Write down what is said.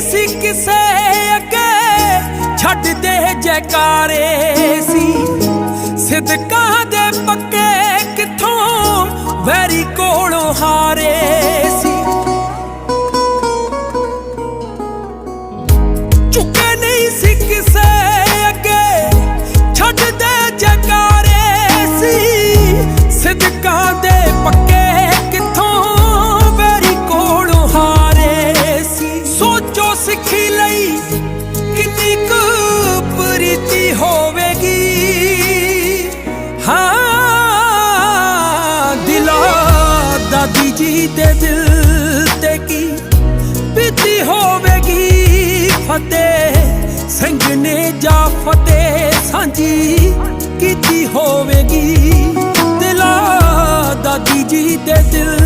ਸੀ ਕਿਸੇ ਅੱਗੇ। ਛੱਡਦੇ ਜੈਕਾਰੇ ਸੀ। ਸਿਦਕਾਂ ਦੇ ਪੱਕੇ ਕਿੱਥੋਂ? ਵੈਰੀ ਕੋਲੋਂ ਹਾਰੇ ਸੀ। ਚੁੱਕੇ ਨਹੀਂ ਸੀ ਕਿਸੇ ਅੱਗੇ। ਛੱਡਦੇ ਜੈਕਾਰੇ ਸੀ। ਸਿਦਕਾਂ ਦੇ ਪੱਕੇ ਲਈ ਕਿੰਨੀ ਕੁ ਪ੍ਰੀਤੀ ਹੋਵੇਗੀ। ਹਾਂ, ਦਿਲਾ ਦਾਦੀ ਜੀ ਦੇ ਦਿਲ ਤੇ ਕੀ ਬੀਤੀ ਹੋਵੇਗੀ। ਫਤਿਹ ਸਿੰਘ ਨੇ ਜਾ ਫਤਿਹ ਸਾਂਝੀ ਕੀਤੀ ਹੋਵੇਗੀ। ਦਿਲਾ ਦਾਦੀ ਜੀ ਦੇ ਦਿਲ